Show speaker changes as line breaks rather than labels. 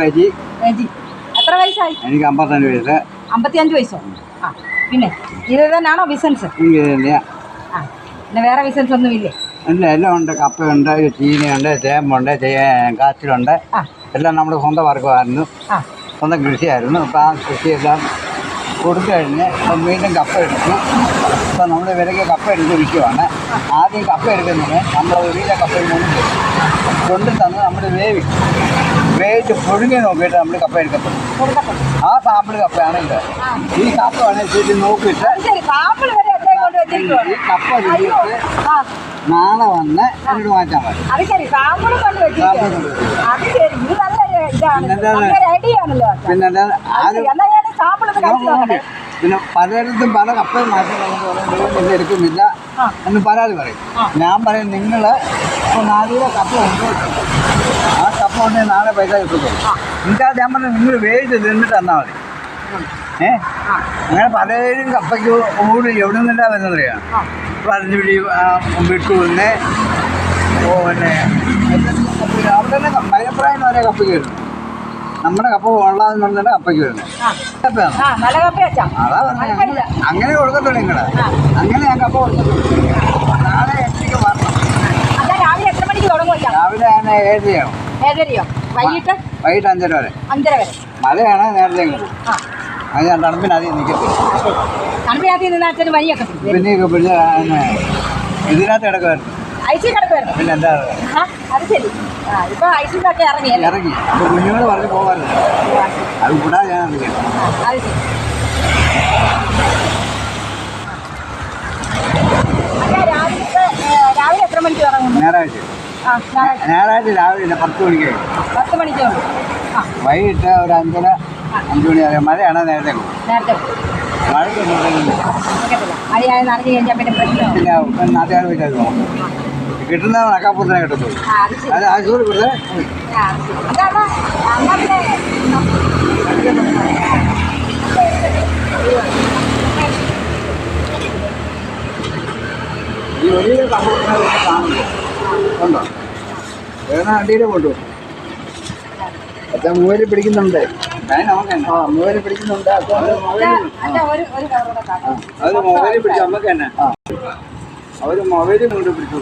രജി
എത്ര വയസ്സായി?
എനിക്ക് വയസ്സോ.
ആ പിന്നെ വേറെ ഒന്നും
എല്ലാം ഉണ്ട്. കപ്പയുണ്ട് ചീനയുണ്ട് ചേമ്പുണ്ട് കാച്ചിലുണ്ട്. എല്ലാം നമ്മുടെ സ്വന്തം
വർഗമായിരുന്നു
സ്വന്തം കൃഷിയായിരുന്നു. ഇപ്പം ആ കൃഷിയെല്ലാം കൊടുത്തു കഴിഞ്ഞ് ഇപ്പം വീണ്ടും കപ്പ എടുത്തു. ഇപ്പം നമ്മൾ ഇവരൊക്കെ കപ്പ എടുത്ത് വിൽക്കുവാണ്. ആദ്യം കപ്പ എടുക്കുന്നത് നമ്മൾ ഒരു കിലോ കപ്പയിൽ മൂന്ന് കൊണ്ടു തന്ന് നമ്മൾ വേവിക്കും വേവിച്ച് പുഴുങ്ങി നോക്കിയിട്ട് നമ്മൾ കപ്പ എടുക്കത്തുള്ളൂ. ആ സാമ്പിൾ കപ്പയാണ് ഇത്. ഈ കപ്പ നോക്കിയിട്ട്
അത് ശരി കൊണ്ട് വെച്ചിരിക്കുവാണ്
ഈ കപ്പ
ആ.
നാളെ വന്ന് എന്നിട്ട് മാറ്റാൻ
പറ്റും കൊണ്ട്.
പിന്നെ
അത്
പിന്നെ പലയിടത്തും പല കപ്പൽ മാറ്റം എടുക്കുന്നില്ല. എന്ന് പരാതി പറയും. ഞാൻ പറയും നിങ്ങൾ ഇപ്പോൾ നാല് കിലോ കപ്പ ഉണ്ട് ആ കപ്പ ഉണ്ടെങ്കിൽ നാളെ പൈസ കിട്ടുള്ളൂ എന്നിട്ട് ഞാൻ പറഞ്ഞു നിങ്ങൾ വേവിച്ച് തിന്നിട്ട് തന്നാൽ മതി. ഏ? അങ്ങനെ പലരും കപ്പയ്ക്ക് ഓടി എവിടെ നിന്നില്ല
വരുന്നറിയാണ്
പറഞ്ഞുപിടി വിട്ടുവന്ന് പിന്നെ അവിടെ തന്നെ മലപ്രായം വരെ കപ്പയ്ക്ക് വരുന്നു നമ്മുടെ കപ്പ കൊള്ളാന്ന് പറഞ്ഞിട്ട് കപ്പയ്ക്ക് വരുന്നത് കപ്പയാണ്? അതാ പറഞ്ഞത് അങ്ങനെ കൊടുക്കത്തുള്ളൂ
നിങ്ങൾ.
അങ്ങനെ ഞാൻ കപ്പ കൊടുക്കത്തുള്ളൂ നാളെ വരണം.
രാവിലെ എത്ര മണിക്ക് തുടങ്ങും
രാവിലെ ഞാൻ ഏഴരയാവും.
ഏഴരയോ? വൈകിട്ട്?
വൈകിട്ട് അഞ്ചര വരെ.
അഞ്ചര വരെ.
മഴയാണ് നേരത്തെ അത് ഞാൻ തണുപ്പിന് അധികം നിൽക്കത്തില്ല
നിന്ന് അച്ഛന്.
പിന്നെ ഇതിനകത്ത് കിടക്കുമായിരുന്നു പിന്നെ എന്താ?
അത് ശരി. ഇപ്പൊ ഐസിന്നൊക്കെ ഇറങ്ങി
ഇറങ്ങി. അപ്പോൾ കുഞ്ഞുങ്ങൾ പറഞ്ഞ് പോകാറില്ല അത് കൂടാതെ ഞാൻ അത് കേട്ടു
അത് ശരി. രാവിലത്തെ രാവിലെ എത്ര മണിക്ക് തുടങ്ങുന്നു
ഞായറാഴ്ച.
ഞായറാഴ്ച.
രാവിലെ പത്ത് മണിക്ക്.
പത്ത് മണിക്ക്
വൈകിട്ട് ഒരു അഞ്ചര അഞ്ച് മണി വരെ. മഴയാണ് നേരത്തെ
നേരത്തെ. നോക്കത്തില്ല മഴയായ നനഞ്ഞു കഴിഞ്ഞാൽ പിന്നെ. പ്രശ്നമാവും.
നാട്ടുകാർ വെച്ചാൽ നോക്കും കിട്ടുന്ന കണക്കാപ്പൂത്തിനെ കിട്ടത്തുള്ളൂ.
ആ അത്
ആശുപത്രി കൊടുത്തേ. ഈ വലിയ കമ്പൂത്തിനെ കാണുന്നു ഉണ്ടോ? വേറെ അടിയിലെ കൊണ്ടു അച്ഛൻ മൂവര് പിടിക്കുന്നുണ്ട്. ആ മൂവര് പിടിക്കുന്നുണ്ട്. അത് മൊബൈലിൽ- പിടിച്ചു നമുക്ക് തന്നെ. ആ. അവർ മൊബൈലും കൊണ്ട് പിടിച്ചു